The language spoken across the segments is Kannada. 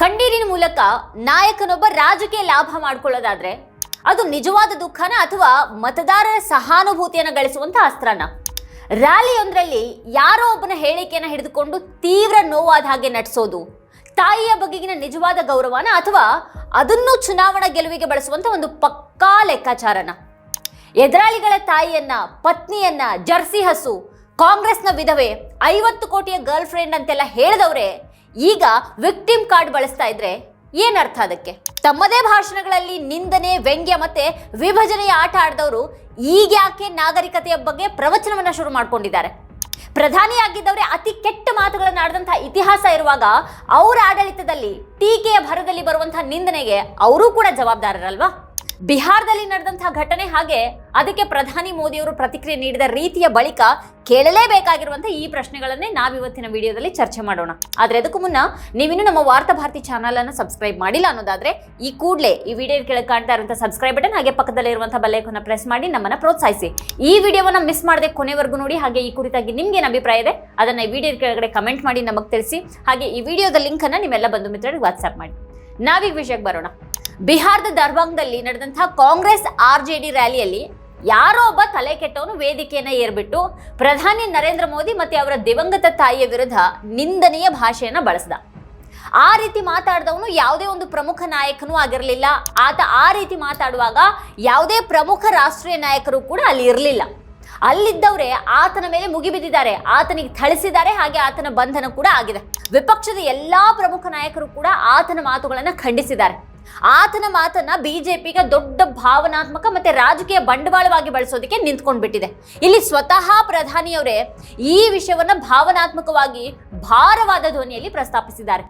ಕಣ್ಣೀರಿನ ಮೂಲಕ ನಾಯಕನೊಬ್ಬ ರಾಜಕೀಯ ಲಾಭ ಮಾಡ್ಕೊಳ್ಳೋದಾದ್ರೆ ಅದು ನಿಜವಾದ ದುಃಖನ ಅಥವಾ ಮತದಾರರ ಸಹಾನುಭೂತಿಯನ್ನು ಗಳಿಸುವಂತ ಅಸ್ತ್ರನ? ರ್ಯಾಲಿಯೊಂದರಲ್ಲಿ ಯಾರೋ ಒಬ್ಬನ ಹೇಳಿಕೆಯನ್ನು ಹಿಡಿದುಕೊಂಡು ತೀವ್ರ ನೋವಾದ ಹಾಗೆ ನಟಿಸೋದು, ತಾಯಿಯ ಬಗೆಗಿನ ನಿಜವಾದ ಗೌರವನ ಅಥವಾ ಅದನ್ನು ಚುನಾವಣಾ ಗೆಲುವಿಗೆ ಬಳಸುವಂತ ಒಂದು ಪಕ್ಕಾ ಲೆಕ್ಕಾಚಾರನ? ಎದುರಾಳಿಗಳ ತಾಯಿಯನ್ನ, ಪತ್ನಿಯನ್ನ, ಜರ್ಸಿ ಹಸು, ಕಾಂಗ್ರೆಸ್ನ ವಿಧವೆ, ಐವತ್ತು ಕೋಟಿಯ ಗರ್ಲ್ ಫ್ರೆಂಡ್ ಅಂತೆಲ್ಲ ಹೇಳಿದವ್ರೆ ಈಗ ವಿಕ್ಟಿಮ್ ಕಾರ್ಡ್ ಬಳಸ್ತಾ ಇದ್ರೆ ಏನರ್ಥ ಅದಕ್ಕೆ? ತಮ್ಮದೇ ಭಾಷಣಗಳಲ್ಲಿ ನಿಂದನೆ, ವ್ಯಂಗ್ಯ ಮತ್ತೆ ವಿಭಜನೆಯ ಆಟ ಆಡಿದವರು ಈಗ ಯಾಕೆ ನಾಗರಿಕತೆಯ ಬಗ್ಗೆ ಪ್ರವಚನವನ್ನ ಶುರು ಮಾಡ್ಕೊಂಡಿದ್ದಾರೆ? ಪ್ರಧಾನಿಯಾಗಿದ್ದವರೇ ಅತಿ ಕೆಟ್ಟ ಮಾತುಗಳನ್ನು ಆಡಿದಂತಹ ಇತಿಹಾಸ ಇರುವಾಗ ಅವರ ಆಡಳಿತದಲ್ಲಿ ಟೀಕೆಯ ಭರದಲ್ಲಿ ಬರುವಂತಹ ನಿಂದನೆಗೆ ಅವರೂ ಕೂಡ ಜವಾಬ್ದಾರರಲ್ವಾ? ಬಿಹಾರದಲ್ಲಿ ನಡೆದಂತಹ ಘಟನೆ ಹಾಗೆ ಅದಕ್ಕೆ ಪ್ರಧಾನಿ ಮೋದಿಯವರು ಪ್ರತಿಕ್ರಿಯೆ ನೀಡಿದ ರೀತಿಯ ಬಳಿಕ ಕೇಳಲೇಬೇಕಾಗಿರುವಂತಹ ಈ ಪ್ರಶ್ನೆಗಳನ್ನೇ ನಾವಿವತ್ತಿನ ವಿಡಿಯೋದಲ್ಲಿ ಚರ್ಚೆ ಮಾಡೋಣ. ಆದ್ರೆ ಅದಕ್ಕೂ ಮುನ್ನ ನೀವಿನ್ನು ನಮ್ಮ ವಾರ್ತಾ ಭಾರತಿ ಚಾನಲ್ ಅನ್ನು ಸಬ್ಸ್ಕ್ರೈಬ್ ಮಾಡಿಲ್ಲ ಅನ್ನೋದಾದ್ರೆ ಈ ಕೂಡಲೇ ಈ ವಿಡಿಯೋ ಕೆಳಗೆ ಕಾಣ್ತಾ ಇರುವಂತಹ ಸಬ್ಸ್ಕ್ರೈಬ್ ಬಟನ್ ಹಾಗೆ ಪಕ್ಕದಲ್ಲಿ ಇರುವಂತಹ ಬೆಲ್ಲೈಕನ್ನ ಪ್ರೆಸ್ ಮಾಡಿ ನಮ್ಮನ್ನ ಪ್ರೋತ್ಸಾಹಿಸಿ. ಈ ವಿಡಿಯೋವನ್ನ ಮಿಸ್ ಮಾಡದೆ ಕೊನೆವರೆಗೂ ನೋಡಿ, ಹಾಗೆ ಈ ಕುರಿತಾಗಿ ನಿಮ್ಗೇನು ಅಭಿಪ್ರಾಯ ಇದೆ ಅದನ್ನ ಈ ವಿಡಿಯೋ ಕೆಳಗಡೆ ಕಮೆಂಟ್ ಮಾಡಿ ನಮಗೆ ತಿಳಿಸಿ, ಹಾಗೆ ಈ ವಿಡಿಯೋದ ಲಿಂಕ್ ಅನ್ನ ನಿಮ್ಮೆಲ್ಲ ಬಂಧು ಮಿತ್ರರಿಗೆ ವಾಟ್ಸ್ಆಪ್ ಮಾಡಿ. ನಾವೀಗ ವಿಷಯಕ್ಕೆ ಬರೋಣ. ಬಿಹಾರದ ದರ್ಭಾಂಗದಲ್ಲಿ ನಡೆದಂತಹ ಕಾಂಗ್ರೆಸ್ ಆರ್ ಜೆ ಡಿ ರ್ಯಾಲಿಯಲ್ಲಿ ಯಾರೋ ಒಬ್ಬ ತಲೆ ಕೆಟ್ಟವನು ವೇದಿಕೆಯನ್ನ ಏರ್ಬಿಟ್ಟು ಪ್ರಧಾನಿ ನರೇಂದ್ರ ಮೋದಿ ಮತ್ತೆ ಅವರ ದಿವಂಗತ ತಾಯಿಯ ವಿರುದ್ಧ ನಿಂದನೀಯ ಭಾಷೆಯನ್ನು ಬಳಸಿದ. ಆ ರೀತಿ ಮಾತಾಡಿದವನು ಯಾವುದೇ ಒಂದು ಪ್ರಮುಖ ನಾಯಕನೂ ಆಗಿರಲಿಲ್ಲ. ಆತ ಆ ರೀತಿ ಮಾತಾಡುವಾಗ ಯಾವುದೇ ಪ್ರಮುಖ ರಾಷ್ಟ್ರೀಯ ನಾಯಕರು ಕೂಡ ಅಲ್ಲಿ ಇರಲಿಲ್ಲ. ಅಲ್ಲಿದ್ದವರೇ ಆತನ ಮೇಲೆ ಮುಗಿಬಿದ್ದಿದ್ದಾರೆ. ಆತನಿಗೆ ಥಳಿಸಿದ್ದಾರೆ. ಹಾಗೆ ಆತನ ಬಂಧನ ಕೂಡ ಆಗಿದೆ. ವಿಪಕ್ಷದ ಎಲ್ಲಾ ಪ್ರಮುಖ ನಾಯಕರು ಕೂಡ ಆತನ ಮಾತುಗಳನ್ನು ಖಂಡಿಸಿದ್ದಾರೆ. ಆತನ ಮಾತನ್ನ ಬಿಜೆಪಿಗೆ ದೊಡ್ಡ ಭಾವನಾತ್ಮಕ ಮತ್ತೆ ರಾಜಕೀಯ ಬಂಡವಾಳವಾಗಿ ಬಳಸೋದಕ್ಕೆ ನಿಂತ್ಕೊಂಡು ಬಿಟ್ಟಿದೆ ಇಲ್ಲಿ ಸ್ವತಃ ಪ್ರಧಾನಿಯವರೇ ಈ ವಿಷಯವನ್ನ ಭಾವನಾತ್ಮಕವಾಗಿ ಭಾರವಾದ ಧ್ವನಿಯಲ್ಲಿ ಪ್ರಸ್ತಾಪಿಸಿದ್ದಾರೆ.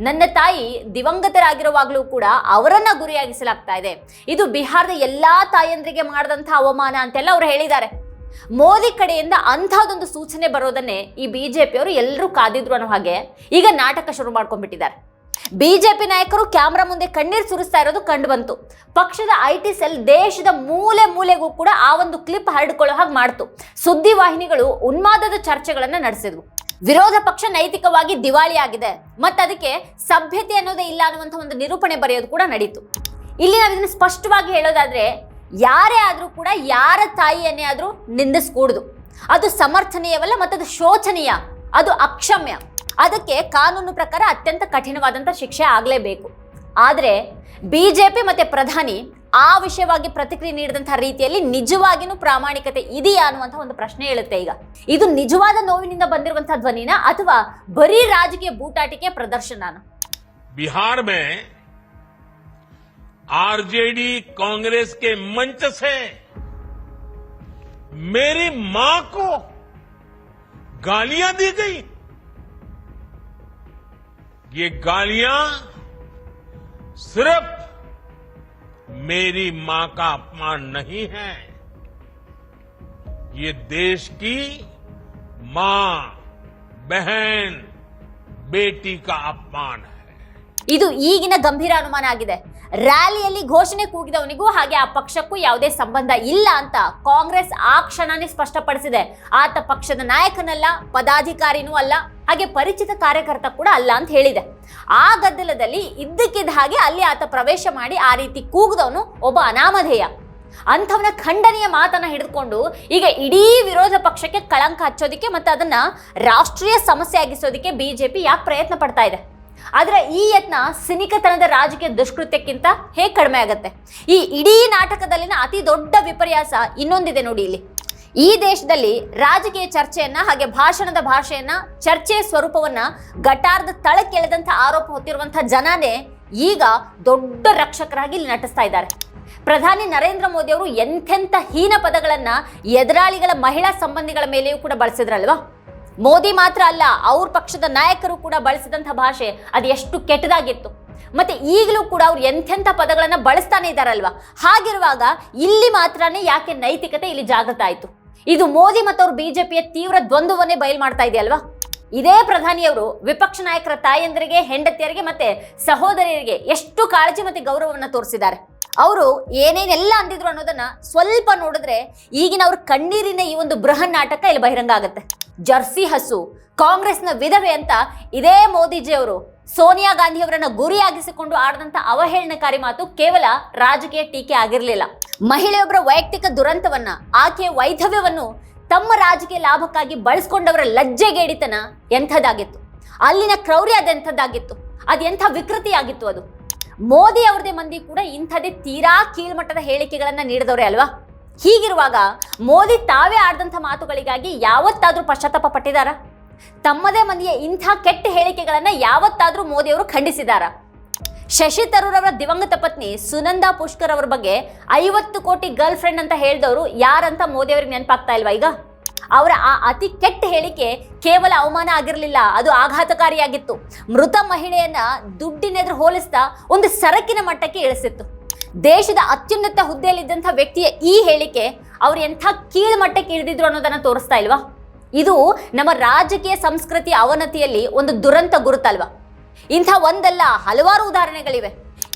ನನ್ನ ತಾಯಿ ದಿವಂಗತರಾಗಿರುವಾಗಲೂ ಕೂಡ ಅವರನ್ನ ಗುರಿಯಾಗಿಸಲಾಗ್ತಾ ಇದೆ. ಇದು ಬಿಹಾರದ ಎಲ್ಲಾ ತಾಯಂದ್ರಿಗೆ ಮಾಡಿದಂತಹ ಅವಮಾನ ಅಂತೆಲ್ಲ ಅವ್ರು ಹೇಳಿದ್ದಾರೆ. ಮೋದಿ ಕಡೆಯಿಂದ ಅಂಥದ್ದೊಂದು ಸೂಚನೆ ಬರೋದನ್ನೇ ಈ ಬಿಜೆಪಿಯವರು ಎಲ್ಲರೂ ಕಾದಿದ್ರು ಅನ್ನೋ ಹಾಗೆ ಈಗ ನಾಟಕ ಶುರು ಮಾಡ್ಕೊಂಡ್ಬಿಟ್ಟಿದ್ದಾರೆ. ಬಿಜೆಪಿ ನಾಯಕರು ಕ್ಯಾಮ್ರಾ ಮುಂದೆ ಕಣ್ಣೀರು ಸುರಿಸ್ತಾ ಇರೋದು ಕಂಡು ಬಂತು. ಪಕ್ಷದ ಐ ಟಿ ಸೆಲ್ ದೇಶದ ಮೂಲೆ ಮೂಲೆಗೂ ಕೂಡ ಆ ಒಂದು ಕ್ಲಿಪ್ ಹರಡಿಕೊಳ್ಳೋ ಹಾಗೆ ಮಾಡ್ತು. ಸುದ್ದಿ ವಾಹಿನಿಗಳು ಉನ್ಮಾದದ ಚರ್ಚೆಗಳನ್ನು ನಡೆಸಿದ್ವು. ವಿರೋಧ ಪಕ್ಷ ನೈತಿಕವಾಗಿ ದಿವಾಳಿ ಆಗಿದೆ. ಅದಕ್ಕೆ ಸಭ್ಯತೆ ಅನ್ನೋದೇ ಇಲ್ಲ ಅನ್ನುವಂಥ ಒಂದು ನಿರೂಪಣೆ ಬರೆಯೋದು ಕೂಡ ನಡೀತು. ಇಲ್ಲಿ ನಾವು ಇದನ್ನು ಸ್ಪಷ್ಟವಾಗಿ ಹೇಳೋದಾದ್ರೆ, ಯಾರೇ ಆದರೂ ಕೂಡ ಯಾರ ತಾಯಿಯನ್ನೇ ಆದರೂ ನಿಂದಿಸ್ಕೂಡ್ದು. ಅದು ಸಮರ್ಥನೀಯವಲ್ಲ ಮತ್ತದು ಶೋಚನೀಯ. ಅದು ಅಕ್ಷಮ್ಯ. ಅದಕ್ಕೆ ಕಾನೂನು ಪ್ರಕಾರ ಅತ್ಯಂತ ಕಠಿಣವಾದಂಥ ಶಿಕ್ಷೆ ಆಗಲೇಬೇಕು. ಆದರೆ ಬಿ ಜೆ ಪಿ ಮತ್ತು ಪ್ರಧಾನಿ ಆ ವಿಷಯವಾಗಿ ಪ್ರತಿಕ್ರಿಯೆ ನೀಡಿದಂಥ ರೀತಿಯಲ್ಲಿ ನಿಜವಾಗಿಯೂ ಪ್ರಾಮಾಣಿಕತೆ ಇದೆಯಾ ಅನ್ನುವಂಥ ಒಂದು ಪ್ರಶ್ನೆ ಹೇಳುತ್ತೆ ಈಗ. ಇದು ನಿಜವಾದ ನೋವಿನಿಂದ ಬಂದಿರುವಂಥ ಧ್ವನಿನ ಅಥವಾ ಬರೀ ರಾಜಕೀಯ ಬೂಟಾಟಿಕೆ ಪ್ರದರ್ಶನ ಬಿಹಾರ ಮೇ ಆರ್ಜೆಡಿ ಕಾಂಗ್ರೆಸ್ ಕೆ ಮಂಚ मेरी ಮೇರಿ ಮಾಕೋ गालियां दी गई ये गालियां सिर्फ मेरी मां का अपमान नहीं है ये देश की मां बहन बेटी का अपमान है ಇದು ಈಗಿನ ಗಂಭೀರ ಅನುಮಾನ ಆಗಿದೆ ರ್ಯಾಲಿಯಲ್ಲಿ ಘೋಷಣೆ ಕೂಗಿದವನಿಗೂ ಹಾಗೆ ಆ ಪಕ್ಷಕ್ಕೂ ಯಾವುದೇ ಸಂಬಂಧ ಇಲ್ಲ ಅಂತ ಕಾಂಗ್ರೆಸ್ ಆ ಕ್ಷಣನೇ ಸ್ಪಷ್ಟಪಡಿಸಿದೆ. ಆತ ಪಕ್ಷದ ನಾಯಕನಲ್ಲ, ಪದಾಧಿಕಾರಿನೂ ಅಲ್ಲ, ಹಾಗೆ ಪರಿಚಿತ ಕಾರ್ಯಕರ್ತ ಕೂಡ ಅಲ್ಲ ಅಂತ ಹೇಳಿದೆ. ಆ ಗದ್ದಲದಲ್ಲಿ ಇದ್ದಕ್ಕಿದ್ದ ಹಾಗೆ ಅಲ್ಲಿ ಆತ ಪ್ರವೇಶ ಮಾಡಿ ಆ ರೀತಿ ಕೂಗಿದವನು ಒಬ್ಬ ಅನಾಮಧೇಯ. ಅಂಥವನ ಖಂಡನೀಯ ಮಾತನ್ನ ಹಿಡಿದುಕೊಂಡು ಈಗ ಇಡೀ ವಿರೋಧ ಪಕ್ಷಕ್ಕೆ ಕಳಂಕ ಹಚ್ಚೋದಿಕ್ಕೆ ಮತ್ತು ಅದನ್ನ ರಾಷ್ಟ್ರೀಯ ಸಮಸ್ಯೆ ಆಗಿಸೋದಕ್ಕೆ ಬಿಜೆಪಿ ಯಾಕೆ ಪ್ರಯತ್ನ ಪಡ್ತಾ ಇದೆ? ಆದ್ರೆ ಈ ಯತ್ನ ಸಿನಿಕತನದ ರಾಜಕೀಯ ದುಷ್ಕೃತ್ಯಕ್ಕಿಂತ ಹೇಗೆ ಕಡಿಮೆ ಆಗುತ್ತೆ? ಈ ಇಡೀ ನಾಟಕದಲ್ಲಿನ ಅತಿ ದೊಡ್ಡ ವಿಪರ್ಯಾಸ ಇನ್ನೊಂದಿದೆ ನೋಡಿ ಇಲ್ಲಿ. ಈ ದೇಶದಲ್ಲಿ ರಾಜಕೀಯ ಚರ್ಚೆಯನ್ನ ಹಾಗೆ ಭಾಷಣದ ಭಾಷೆಯನ್ನ ಚರ್ಚೆಯ ಸ್ವರೂಪವನ್ನ ಗಟಾರದ ತಳಕ್ಕೆಳೆದಂಥ ಆರೋಪ ಹೊತ್ತಿರುವಂತಹ ಜನನೇ ಈಗ ದೊಡ್ಡ ರಕ್ಷಕರಾಗಿ ಇಲ್ಲಿ ನಟಿಸ್ತಾ ಇದ್ದಾರೆ. ಪ್ರಧಾನಿ ನರೇಂದ್ರ ಮೋದಿ ಅವರು ಎಂಥೆಂಥ ಹೀನ ಪದಗಳನ್ನ ಎದುರಾಳಿಗಳ ಮಹಿಳಾ ಸಂಬಂಧಿಗಳ ಮೇಲೆಯೂ ಕೂಡ ಬಳಸಿದ್ರಲ್ವಾ? ಮೋದಿ ಮಾತ್ರ ಅಲ್ಲ, ಅವ್ರ ಪಕ್ಷದ ನಾಯಕರು ಕೂಡ ಬಳಸಿದಂಥ ಭಾಷೆ, ಅದು ಎಷ್ಟು ಕೆಟ್ಟದಾಗಿತ್ತು. ಮತ್ತೆ ಈಗಲೂ ಕೂಡ ಅವ್ರು ಎಂಥೆಂಥ ಪದಗಳನ್ನು ಬಳಸ್ತಾನೆ ಇದ್ದಾರಲ್ವಾ? ಹಾಗಿರುವಾಗ ಇಲ್ಲಿ ಮಾತ್ರನೇ ಯಾಕೆ ನೈತಿಕತೆ ಇಲ್ಲಿ ಜಾಗೃತ ಆಯಿತು? ಇದು ಮೋದಿ ಮತ್ತು ಅವ್ರ ಬಿಜೆಪಿಯ ತೀವ್ರ ದ್ವಂದ್ವವನ್ನೇ ಬಯಲು ಮಾಡ್ತಾ ಇದೆಯಲ್ವಾ? ಇದೇ ಪ್ರಧಾನಿಯವರು ವಿಪಕ್ಷ ನಾಯಕರ ತಾಯಂದರಿಗೆ, ಹೆಂಡತಿಯರಿಗೆ ಮತ್ತೆ ಸಹೋದರಿಯರಿಗೆ ಎಷ್ಟು ಕಾಳಜಿ ಮತ್ತು ಗೌರವವನ್ನು ತೋರಿಸಿದ್ದಾರೆ. ಅವರು ಏನೇನೆಲ್ಲ ಅಂದಿದ್ರು ಅನ್ನೋದನ್ನ ಸ್ವಲ್ಪ ನೋಡಿದ್ರೆ ಈಗಿನ ಅವ್ರ ಕಣ್ಣೀರಿನ ಈ ಒಂದು ಬೃಹನ್ ನಾಟಕ ಇಲ್ಲಿ ಬಹಿರಂಗ ಆಗುತ್ತೆ. ಜರ್ಸಿ ಹಸು, ಕಾಂಗ್ರೆಸ್ನ ವಿಧವೆ ಅಂತ ಇದೇ ಮೋದಿಜಿ ಅವರು ಸೋನಿಯಾ ಗಾಂಧಿ ಅವರನ್ನ ಗುರಿಯಾಗಿಸಿಕೊಂಡು ಆಡಿದಂತ ಅವಹೇಳನಕಾರಿ ಮಾತು ಕೇವಲ ರಾಜಕೀಯ ಟೀಕೆ ಆಗಿರಲಿಲ್ಲ. ಮಹಿಳೆಯೊಬ್ಬರ ವೈಯಕ್ತಿಕ ದುರಂತವನ್ನ, ಆಕೆಯ ವೈಧವ್ಯವನ್ನು ತಮ್ಮ ರಾಜಕೀಯ ಲಾಭಕ್ಕಾಗಿ ಬಳಸ್ಕೊಂಡವರ ಲಜ್ಜೆಗೇಡಿತನ ಎಂಥದ್ದಾಗಿತ್ತು. ಅಲ್ಲಿನ ಕ್ರೌರ್ಯ ಅದೆಂಥದ್ದಾಗಿತ್ತು. ಅದೆಂಥ ವಿಕೃತಿಯಾಗಿತ್ತು ಅದು. ಮೋದಿ ಅವ್ರದೇ ಮಂದಿ ಕೂಡ ಇಂಥದ್ದೇ ತೀರಾ ಕೀಳ್ಮಟ್ಟದ ಹೇಳಿಕೆಗಳನ್ನ ನೀಡಿದವ್ರೆ ಅಲ್ವಾ? ಹೀಗಿರುವಾಗ ಮೋದಿ ತಾವೇ ಆಡಿದಂಥ ಮಾತುಗಳಿಗಾಗಿ ಯಾವತ್ತಾದ್ರೂ ಪಶ್ಚಾತ್ತಾಪ ಪಟ್ಟಿದಾರ ತಮ್ಮದೇ ಮಂದಿಯ ಇಂಥ ಕೆಟ್ಟ ಹೇಳಿಕೆಗಳನ್ನ ಯಾವತ್ತಾದ್ರೂ ಮೋದಿಯವರು ಖಂಡಿಸಿದಾರ ಶಶಿ ತರೂರ್ ಅವರ ದಿವಂಗತ ಪತ್ನಿ ಸುನಂದಾ ಪುಷ್ಕರ್ ಅವರ ಬಗ್ಗೆ ಐವತ್ತು ಕೋಟಿ ಗರ್ಲ್ ಫ್ರೆಂಡ್ ಅಂತ ಹೇಳಿದವರು ಯಾರಂತ ಮೋದಿ ಅವರಿಗೆ ನೆನಪಾಗ್ತಾ ಇಲ್ವಾ ಈಗ? ಅವರ ಆ ಅತಿ ಕೆಟ್ಟ ಹೇಳಿಕೆ ಕೇವಲ ಅವಮಾನ ಆಗಿರಲಿಲ್ಲ, ಅದು ಆಘಾತಕಾರಿಯಾಗಿತ್ತು. ಮೃತ ಮಹಿಳೆಯನ್ನ ದುಡ್ಡಿನೆದುರು ಹೋಲಿಸ್ತಾ ಒಂದು ಸರಕಿನ ಮಟ್ಟಕ್ಕೆ ಇಳಿಸಿತ್ತು. ದೇಶದ ಅತ್ಯುನ್ನತ ಹುದ್ದೆಯಲ್ಲಿದ್ದಂಥ ವ್ಯಕ್ತಿಯ ಈ ಹೇಳಿಕೆ ಅವ್ರು ಎಂಥ ಕೀಳು ಮಟ್ಟಕ್ಕೆ ಇಳಿದಿದ್ರು ಅನ್ನೋದನ್ನು ತೋರಿಸ್ತಾ ಇಲ್ವಾ? ಇದು ನಮ್ಮ ರಾಜಕೀಯ ಸಂಸ್ಕೃತಿ ಅವನತಿಯಲ್ಲಿ ಒಂದು ದುರಂತ ಗುರುತಲ್ವಾ? ಇಂಥ ಒಂದಲ್ಲ, ಹಲವಾರು ಉದಾಹರಣೆಗಳಿವೆ.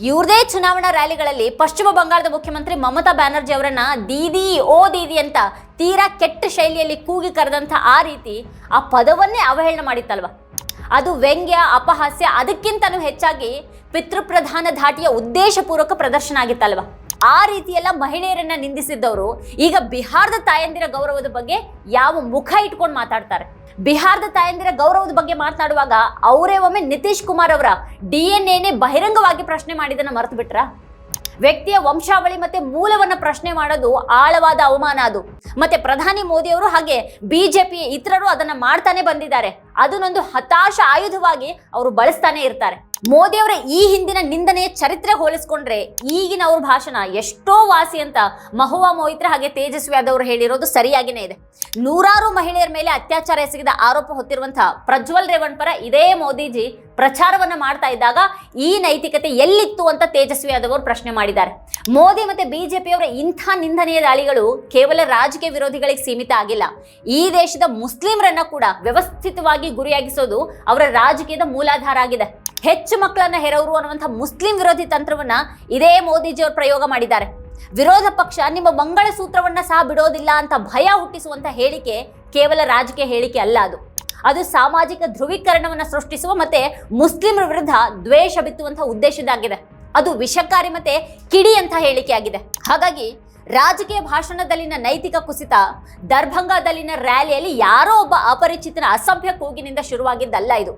ಇವ್ರದೇ ಚುನಾವಣಾ ರ್ಯಾಲಿಗಳಲ್ಲಿ ಪಶ್ಚಿಮ ಬಂಗಾಳದ ಮುಖ್ಯಮಂತ್ರಿ ಮಮತಾ ಬ್ಯಾನರ್ಜಿ ಅವರನ್ನ ದೀದಿ, ಓ ದೀದಿ ಅಂತ ತೀರಾ ಕೆಟ್ಟ ಶೈಲಿಯಲ್ಲಿ ಕೂಗಿ ಕರೆದಂಥ ಆ ರೀತಿ ಆ ಪದವನ್ನೇ ಅವಹೇಳನ ಮಾಡಿತ್ತಲ್ವ? ಅದು ವ್ಯಂಗ್ಯ, ಅಪಹಾಸ್ಯ, ಅದಕ್ಕಿಂತನೂ ಹೆಚ್ಚಾಗಿ ಪಿತೃಪ್ರಧಾನ ಧಾಟಿಯ ಉದ್ದೇಶಪೂರ್ವಕ ಪ್ರದರ್ಶನ ಆಗಿತ್ತಲ್ವ? ಆ ರೀತಿಯೆಲ್ಲ ಮಹಿಳೆಯರನ್ನ ನಿಂದಿಸಿದ್ದವರು ಈಗ ಬಿಹಾರದ ತಾಯಂದಿರ ಗೌರವದ ಬಗ್ಗೆ ಯಾವ ಮುಖ ಇಟ್ಕೊಂಡು ಮಾತಾಡ್ತಾರೆ? ಬಿಹಾರದ ತಾಯಂದಿರ ಗೌರವದ ಬಗ್ಗೆ ಮಾತನಾಡುವಾಗ ಅವರೇ ಒಮ್ಮೆ ನಿತೀಶ್ ಕುಮಾರ್ ಅವರ ಡಿ ಎನ್ ಎನೇ ಬಹಿರಂಗವಾಗಿ ಪ್ರಶ್ನೆ ಮಾಡಿದ್ದನ್ನು ಮರೆತು ಬಿಟ್ರಾ ವ್ಯಕ್ತಿಯ ವಂಶಾವಳಿ ಮತ್ತೆ ಮೂಲವನ್ನ ಪ್ರಶ್ನೆ ಮಾಡೋದು ಆಳವಾದ ಅವಮಾನ ಅದು. ಮತ್ತೆ ಪ್ರಧಾನಿ ಮೋದಿ ಅವರು ಹಾಗೆ ಬಿಜೆಪಿ ಇತರರು ಅದನ್ನ ಮಾಡ್ತಾನೆ ಬಂದಿದ್ದಾರೆ. ಅದನ್ನೊಂದು ಹತಾಶ ಆಯುಧವಾಗಿ ಅವರು ಬಳಸ್ತಾನೆ ಇರ್ತಾರೆ. ಮೋದಿ ಅವರ ಈ ಹಿಂದಿನ ನಿಂದನೆಯ ಚರಿತ್ರೆ ಹೋಲಿಸ್ಕೊಂಡ್ರೆ ಈಗಿನ ಅವ್ರ ಭಾಷಣ ಎಷ್ಟೋ ವಾಸಿ ಅಂತ ಮಹುವಾ ಮೋಹಿತ್ರ ಹಾಗೆ ತೇಜಸ್ವಿ ಯಾದವ್ ಹೇಳಿರೋದು ಸರಿಯಾಗಿನೇ ಇದೆ. ನೂರಾರು ಮಹಿಳೆಯರ ಮೇಲೆ ಅತ್ಯಾಚಾರ ಎಸಗಿದ ಆರೋಪ ಹೊತ್ತಿರುವಂತಹ ಪ್ರಜ್ವಲ್ ರೇವಣ್ ಪರ ಇದೇ ಮೋದಿಜಿ ಪ್ರಚಾರವನ್ನ ಮಾಡ್ತಾ ಇದ್ದಾಗ ಈ ನೈತಿಕತೆ ಎಲ್ಲಿತ್ತು ಅಂತ ತೇಜಸ್ವಿ ಯಾದವ್ ಪ್ರಶ್ನೆ ಮಾಡಿದ್ದಾರೆ. ಮೋದಿ ಮತ್ತೆ ಬಿಜೆಪಿಯವರ ಇಂಥ ನಿಂದನೆಯ ದಾಳಿಗಳು ಕೇವಲ ರಾಜಕೀಯ ವಿರೋಧಿಗಳಿಗೆ ಸೀಮಿತ ಆಗಿಲ್ಲ. ಈ ದೇಶದ ಮುಸ್ಲಿಮರನ್ನ ಕೂಡ ವ್ಯವಸ್ಥಿತವಾಗಿ ಗುರಿಯಾಗಿಸೋದು ಅವರ ರಾಜಕೀಯದ ಮೂಲಾಧಾರ ಆಗಿದೆ. ಹೆಚ್ಚು ಮಕ್ಕಳನ್ನ ಹೆರವರು ಅನ್ನುವಂಥ ಮುಸ್ಲಿಂ ವಿರೋಧಿ ತಂತ್ರವನ್ನ ಇದೇ ಮೋದಿಜಿ ಅವರು ಪ್ರಯೋಗ ಮಾಡಿದ್ದಾರೆ. ವಿರೋಧ ಪಕ್ಷ ನಿಮ್ಮ ಮಂಗಳ ಸೂತ್ರವನ್ನ ಸಹ ಬಿಡೋದಿಲ್ಲ ಅಂತ ಭಯ ಹುಟ್ಟಿಸುವಂತ ಹೇಳಿಕೆ ಕೇವಲ ರಾಜಕೀಯ ಹೇಳಿಕೆ ಅಲ್ಲ ಅದು. ಅದು ಸಾಮಾಜಿಕ ಧ್ರುವೀಕರಣವನ್ನ ಸೃಷ್ಟಿಸುವ ಮತ್ತೆ ಮುಸ್ಲಿಮರ ವಿರುದ್ಧ ದ್ವೇಷ ಬಿತ್ತುವಂತಹ ಉದ್ದೇಶದಾಗಿದೆ ಅದು ವಿಷಕಾರಿ ಮತ್ತೆ ಕಿಡಿ ಅಂತ ಹೇಳಿಕೆ ಆಗಿದೆ. ಹಾಗಾಗಿ ರಾಜಕೀಯ ಭಾಷಣದಲ್ಲಿನ ನೈತಿಕ ಕುಸಿತ, ದರ್ಭಂಗದಲ್ಲಿನ ರ್ಯಾಲಿಯಲ್ಲಿ ಯಾರೋ ಒಬ್ಬ ಅಪರಿಚಿತನ ಅಸಭ್ಯ ಕೂಗಿನಿಂದ ಶುರುವಾಗಿದ್ದಲ್ಲ ಇದು.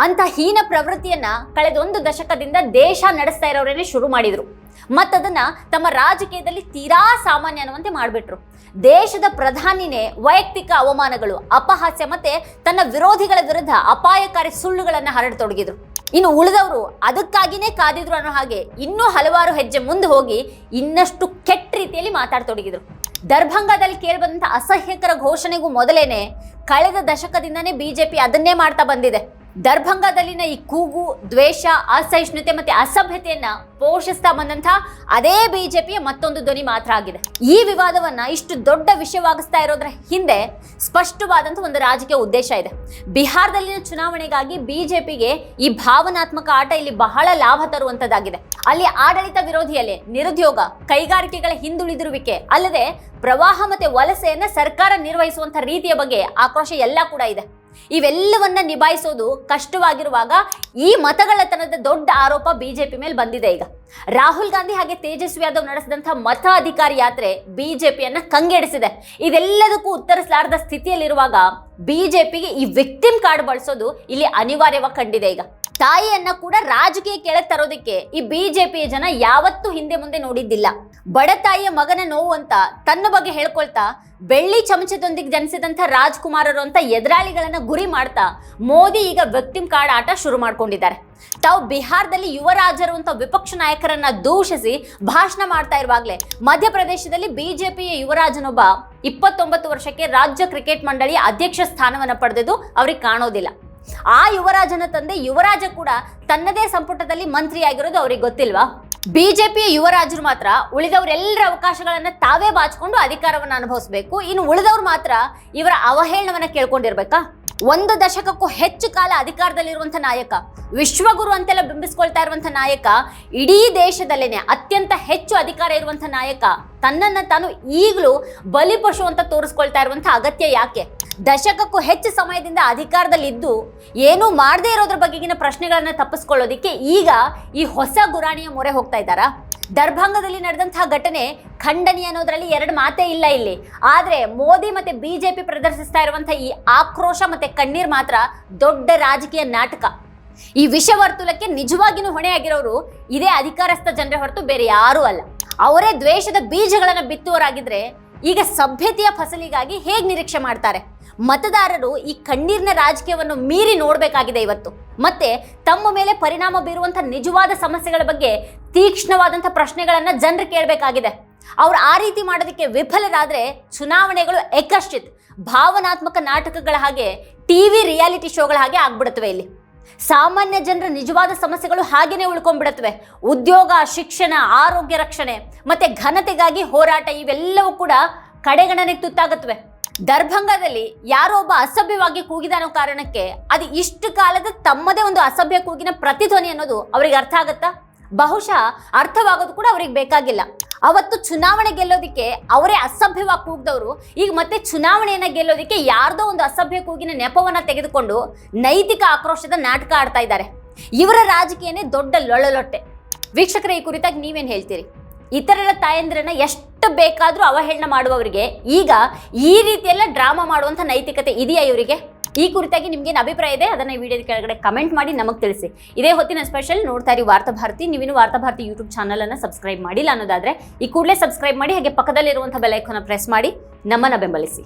ಅಂತ ಹೀನ ಪ್ರವೃತ್ತಿಯನ್ನ ಕಳೆದ ಒಂದು ದಶಕದಿಂದ ದೇಶ ನಡೆಸ್ತಾ ಇರೋರೇನೆ ಶುರು ಮಾಡಿದ್ರು. ಮತ್ತದನ್ನ ತಮ್ಮ ರಾಜಕೀಯದಲ್ಲಿ ತೀರಾ ಸಾಮಾನ್ಯ ಅನ್ನುವಂತೆ ಮಾಡಿಬಿಟ್ರು. ದೇಶದ ಪ್ರಧಾನಿನೇ ವೈಯಕ್ತಿಕ ಅವಮಾನಗಳು, ಅಪಹಾಸ್ಯ ಮತ್ತೆ ತನ್ನ ವಿರೋಧಿಗಳ ವಿರುದ್ಧ ಅಪಾಯಕಾರಿ ಸುಳ್ಳುಗಳನ್ನು ಹರಡತೊಡಗಿದ್ರು. ಇನ್ನು ಉಳಿದವರು ಅದಕ್ಕಾಗಿನೇ ಕಾದಿದ್ರು ಅನ್ನೋ ಹಾಗೆ ಇನ್ನೂ ಹಲವಾರು ಹೆಜ್ಜೆ ಮುಂದೆ ಹೋಗಿ ಇನ್ನಷ್ಟು ಕೆಟ್ಟ ರೀತಿಯಲ್ಲಿ ಮಾತಾಡ್ತೊಡಗಿದ್ರು. ದರ್ಭಂಗದಲ್ಲಿ ಕೇಳಿಬಂದಂಥ ಅಸಹ್ಯಕರ ಘೋಷಣೆಗೂ ಮೊದಲೇನೆ ಕಳೆದ ದಶಕದಿಂದನೇ ಬಿಜೆಪಿ ಅದನ್ನೇ ಮಾಡ್ತಾ ಬಂದಿದೆ. ದರ್ಭಂಗದಲ್ಲಿನ ಈ ಕೂಗು, ದ್ವೇಷ, ಅಸಹಿಷ್ಣುತೆ ಮತ್ತೆ ಅಸಭ್ಯತೆಯನ್ನ ಪೋಷಿಸ್ತಾ ಬಂದಂತಹ ಅದೇ ಬಿಜೆಪಿಯ ಮತ್ತೊಂದು ಧ್ವನಿ ಮಾತ್ರ ಆಗಿದೆ. ಈ ವಿವಾದವನ್ನ ಇಷ್ಟು ದೊಡ್ಡ ವಿಷಯವಾಗಿಸ್ತಾ ಇರೋದ್ರ ಹಿಂದೆ ಸ್ಪಷ್ಟವಾದಂಥ ಒಂದು ರಾಜಕೀಯ ಉದ್ದೇಶ ಇದೆ. ಬಿಹಾರದಲ್ಲಿನ ಚುನಾವಣೆಗಾಗಿ ಬಿಜೆಪಿಗೆ ಈ ಭಾವನಾತ್ಮಕ ಆಟ ಇಲ್ಲಿ ಬಹಳ ಲಾಭ ತರುವಂತದ್ದಾಗಿದೆ. ಅಲ್ಲಿ ಆಡಳಿತ ವಿರೋಧಿಯಲ್ಲಿ ನಿರುದ್ಯೋಗ, ಕೈಗಾರಿಕೆಗಳ ಹಿಂದುಳಿದಿರುವಿಕೆ, ಅಲ್ಲದೆ ಪ್ರವಾಹ ಮತ್ತೆ ವಲಸೆಯನ್ನ ಸರ್ಕಾರ ನಿರ್ವಹಿಸುವಂತ ರೀತಿಯ ಬಗ್ಗೆ ಆಕ್ರೋಶ ಎಲ್ಲ ಕೂಡ ಇದೆ. ಇವೆಲ್ಲವನ್ನ ನಿಭಾಯಿಸೋದು ಕಷ್ಟವಾಗಿರುವಾಗ ಈ ಮತಗಳತನದ ದೊಡ್ಡ ಆರೋಪ ಬಿಜೆಪಿ ಮೇಲೆ ಬಂದಿದೆ ಈಗ. ರಾಹುಲ್ ಗಾಂಧಿ ಹಾಗೆ ತೇಜಸ್ವಿ ಯಾದವ್ ನಡೆಸಿದಂತಹ ಮತ ಅಧಿಕಾರಿ ಯಾತ್ರೆ ಬಿಜೆಪಿಯನ್ನ ಕಂಗೆಡಿಸಿದೆ. ಇದೆಲ್ಲದಕ್ಕೂ ಉತ್ತರಿಸಲಾರದ ಸ್ಥಿತಿಯಲ್ಲಿರುವಾಗ ಬಿಜೆಪಿಗೆ ಈ ವಿಕ್ಟಿಮ್ ಕಾರ್ಡ್ ಬಳಸೋದು ಇಲ್ಲಿ ಅನಿವಾರ್ಯವಾಗಿ ಕಂಡಿದೆ ಈಗ. ತಾಯಿಯನ್ನ ಕೂಡ ರಾಜಕೀಯ ಕೆಳಗೆ ತರೋದಕ್ಕೆ ಈ ಬಿಜೆಪಿಯ ಜನ ಯಾವತ್ತೂ ಹಿಂದೆ ಮುಂದೆ ನೋಡಿದ್ದಿಲ್ಲ. ಬಡ ತಾಯಿಯ ಮಗನ ನೋವು ಅಂತ ತನ್ನ ಬಗ್ಗೆ ಹೇಳ್ಕೊಳ್ತಾ ಬೆಳ್ಳಿ ಚಮಚದೊಂದಿಗೆ ಜನಿಸಿದಂಥ ರಾಜ್ಕುಮಾರರು ಅಂತ ಎದುರಾಳಿಗಳನ್ನ ಗುರಿ ಮಾಡ್ತಾ ಮೋದಿ ಈಗ ವ್ಯಕ್ತಿಮ್ ಕಾರ್ಡ್ ಆಟ ಶುರು ಮಾಡ್ಕೊಂಡಿದ್ದಾರೆ. ತಾವು ಬಿಹಾರದಲ್ಲಿ ಯುವರಾಜರು ಅಂತ ವಿಪಕ್ಷ ನಾಯಕರನ್ನ ದೂಷಿಸಿ ಭಾಷಣ ಮಾಡ್ತಾ ಇರುವಾಗಲೇ ಮಧ್ಯಪ್ರದೇಶದಲ್ಲಿ ಬಿಜೆಪಿಯ ಯುವರಾಜನೊಬ್ಬ ಇಪ್ಪತ್ತೊಂಬತ್ತು ವರ್ಷಕ್ಕೆ ರಾಜ್ಯ ಕ್ರಿಕೆಟ್ ಮಂಡಳಿ ಅಧ್ಯಕ್ಷ ಸ್ಥಾನವನ್ನು ಪಡೆದಿದ್ದು ಅವ್ರಿಗೆ ಕಾಣೋದಿಲ್ಲ. ಆ ಯುವರಾಜನ ತಂದೆ ಯುವರಾಜ ಕೂಡ ತನ್ನದೇ ಸಂಪುಟದಲ್ಲಿ ಮಂತ್ರಿಯಾಗಿರೋದು ಅವ್ರಿಗೆ ಗೊತ್ತಿಲ್ವಾ? ಬಿಜೆಪಿಯ ಯುವರಾಜರು ಮಾತ್ರ ಉಳಿದವರೆಲ್ಲರ ಅವಕಾಶಗಳನ್ನು ತಾವೇ ಬಾಚಿಕೊಂಡು ಅಧಿಕಾರವನ್ನು ಅನುಭವಿಸಬೇಕು. ಇನ್ನು ಉಳಿದವ್ರು ಮಾತ್ರ ಇವರ ಅವಹೇಳನವನ್ನು ಕೇಳ್ಕೊಂಡಿರ್ಬೇಕಾ? ಒಂದು ದಶಕಕ್ಕೂ ಹೆಚ್ಚು ಕಾಲ ಅಧಿಕಾರದಲ್ಲಿರುವಂಥ ನಾಯಕ, ವಿಶ್ವಗುರು ಅಂತೆಲ್ಲ ಬಿಂಬಿಸ್ಕೊಳ್ತಾ ಇರುವಂಥ ನಾಯಕ, ಇಡೀ ದೇಶದಲ್ಲೇನೆ ಅತ್ಯಂತ ಹೆಚ್ಚು ಅಧಿಕಾರ ಇರುವಂಥ ನಾಯಕ, ತನ್ನನ್ನು ತಾನು ಈಗಲೂ ಬಲಿಪಶು ಅಂತ ತೋರಿಸ್ಕೊಳ್ತಾ ಇರುವಂಥ ಅಗತ್ಯ ಯಾಕೆ? ದಶಕಕ್ಕೂ ಹೆಚ್ಚು ಸಮಯದಿಂದ ಅಧಿಕಾರದಲ್ಲಿದ್ದು ಏನೂ ಮಾಡದೇ ಇರೋದ್ರ ಬಗೆಗಿನ ಪ್ರಶ್ನೆಗಳನ್ನು ತಪ್ಪಿಸ್ಕೊಳ್ಳೋದಕ್ಕೆ ಈಗ ಈ ಹೊಸ ಗುರಾಣಿಯ ಮೊರೆ ಹೋಗ್ತಾ ಇದ್ದಾರಾ? ದರ್ಭಾಂಗದಲ್ಲಿ ನಡೆದಂತಹ ಘಟನೆ ಖಂಡನೀಯ ಅನ್ನೋದರಲ್ಲಿ ಎರಡು ಮಾತೇ ಇಲ್ಲ ಇಲ್ಲಿ. ಆದರೆ ಮೋದಿ ಮತ್ತು ಬಿ ಜೆ ಪಿ ಪ್ರದರ್ಶಿಸ್ತಾ ಇರುವಂಥ ಈ ಆಕ್ರೋಶ ಮತ್ತು ಕಣ್ಣೀರು ಮಾತ್ರ ದೊಡ್ಡ ರಾಜಕೀಯ ನಾಟಕ. ಈ ವಿಷವರ್ತುಲಕ್ಕೆ ನಿಜವಾಗಿನೂ ಹೊಣೆಯಾಗಿರೋರು ಇದೇ ಅಧಿಕಾರಸ್ಥ ಜನರೇ ಹೊರತು ಬೇರೆ ಯಾರೂ ಅಲ್ಲ. ಅವರೇ ದ್ವೇಷದ ಬೀಜಗಳನ್ನು ಬಿತ್ತುವರಾಗಿದ್ರೆ ಈಗ ಸಭ್ಯತೆಯ ಫಸಲಿಗಾಗಿ ಹೇಗೆ ನಿರೀಕ್ಷೆ ಮಾಡ್ತಾರೆ? ಮತದಾರರು ಈ ಕಣ್ಣೀರಿನ ರಾಜಕೀಯವನ್ನು ಮೀರಿ ನೋಡಬೇಕಾಗಿದೆ ಇವತ್ತು. ಮತ್ತೆ ತಮ್ಮ ಮೇಲೆ ಪರಿಣಾಮ ಬೀರುವಂಥ ನಿಜವಾದ ಸಮಸ್ಯೆಗಳ ಬಗ್ಗೆ ತೀಕ್ಷ್ಣವಾದಂಥ ಪ್ರಶ್ನೆಗಳನ್ನ ಜನರು ಕೇಳಬೇಕಾಗಿದೆ. ಅವ್ರು ಆ ರೀತಿ ಮಾಡೋದಕ್ಕೆ ವಿಫಲರಾದ್ರೆ ಚುನಾವಣೆಗಳು ಏಕಶ್ಚಿತ್ ಭಾವನಾತ್ಮಕ ನಾಟಕಗಳ ಹಾಗೆ ಟಿವಿ ರಿಯಾಲಿಟಿ ಶೋಗಳ ಹಾಗೆ ಆಗ್ಬಿಡುತ್ತವೆ ಇಲ್ಲಿ. ಸಾಮಾನ್ಯ ಜನರ ನಿಜವಾದ ಸಮಸ್ಯೆಗಳು ಹಾಗೇನೆ ಉಳ್ಕೊಂಡ್ಬಿಡುತ್ತವೆ ಉದ್ಯೋಗ, ಶಿಕ್ಷಣ, ಆರೋಗ್ಯ ರಕ್ಷಣೆ, ಮತ್ತೆ ಘನತೆಗಾಗಿ ಹೋರಾಟ ಇವೆಲ್ಲವೂ ಕೂಡ ಕಡೆಗಣನೆಗೆ ತುತ್ತಾಗುತ್ತವೆ ದರ್ಭಂಗದಲ್ಲಿ ಯಾರೋ ಒಬ್ಬ ಅಸಭ್ಯವಾಗಿ ಕೂಗಿದ ಅನ್ನೋ ಕಾರಣಕ್ಕೆ ಅದು ಇಷ್ಟು ಕಾಲದ ತಮ್ಮದೇ ಒಂದು ಅಸಭ್ಯ ಕೂಗಿನ ಪ್ರತಿಧ್ವನಿ ಅನ್ನೋದು ಅವರಿಗೆ ಅರ್ಥ ಆಗತ್ತಾ? ಬಹುಶಃ ಅರ್ಥವಾಗೋದು ಕೂಡ ಅವ್ರಿಗೆ ಬೇಕಾಗಿಲ್ಲ. ಅವತ್ತು ಚುನಾವಣೆ ಗೆಲ್ಲೋದಿಕ್ಕೆ ಅವರೇ ಅಸಭ್ಯವಾಗಿ ಕೂಗ್ದವರು, ಈಗ ಮತ್ತೆ ಚುನಾವಣೆಯನ್ನ ಗೆಲ್ಲೋದಿಕ್ಕೆ ಯಾರ್ದೋ ಒಂದು ಅಸಭ್ಯ ಕೂಗಿನ ನೆಪವನ್ನ ತೆಗೆದುಕೊಂಡು ನೈತಿಕ ಆಕ್ರೋಶದ ನಾಟಕ ಆಡ್ತಾ ಇದ್ದಾರೆ. ಇವರ ರಾಜಕೀಯನೇ ದೊಡ್ಡ ಲೊಳಲೊಟ್ಟೆ. ವೀಕ್ಷಕರ, ಈ ಕುರಿತಾಗಿ ನೀವೇನು ಹೇಳ್ತೀರಿ? ಇತರರ ತಾಯಂದ್ರನ್ನ ಎಷ್ಟು ಬೇಕಾದರೂ ಅವಹೇಳನ ಮಾಡುವವರಿಗೆ ಈಗ ಈ ರೀತಿಯೆಲ್ಲ ಡ್ರಾಮಾ ಮಾಡುವಂಥ ನೈತಿಕತೆ ಇದೆಯಾ ಇವರಿಗೆ? ಈ ಕುರಿತಾಗಿ ನಿಮ್ಗೇನು ಅಭಿಪ್ರಾಯ ಇದೆ? ಅದನ್ನ ಈ ವಿಡಿಯೋದ ಕೆಳಗಡೆ ಕಮೆಂಟ್ ಮಾಡಿ ನಮಗೆ ತಿಳಿಸಿ. ಇದೇ ಹೊತ್ತಿನ ಸ್ಪೆಷಲ್ ನೋಡ್ತಾ ಇರಿ ವಾರ್ತಾಭಾರತಿ ನೀವಿನ್ನು ವಾರ್ತಾ ಭಾರತಿ ಯೂಟ್ಯೂಬ್ ಚಾನಲ್ ಅನ್ನ ಸಬ್ಸ್ಕ್ರೈಬ್ ಮಾಡಿಲ್ಲ ಅನ್ನೋದಾದ್ರೆ ಈ ಕೂಡಲೇ ಸಬ್ಸ್ಕ್ರೈಬ್ ಮಾಡಿ ಹಾಗೆ ಪಕ್ಕದಲ್ಲಿರುವಂಥ ಬೆಲ್ ಐಕಾನ್ ಪ್ರೆಸ್ ಮಾಡಿ ನಮ್ಮನ್ನು ಬೆಂಬಲಿಸಿ.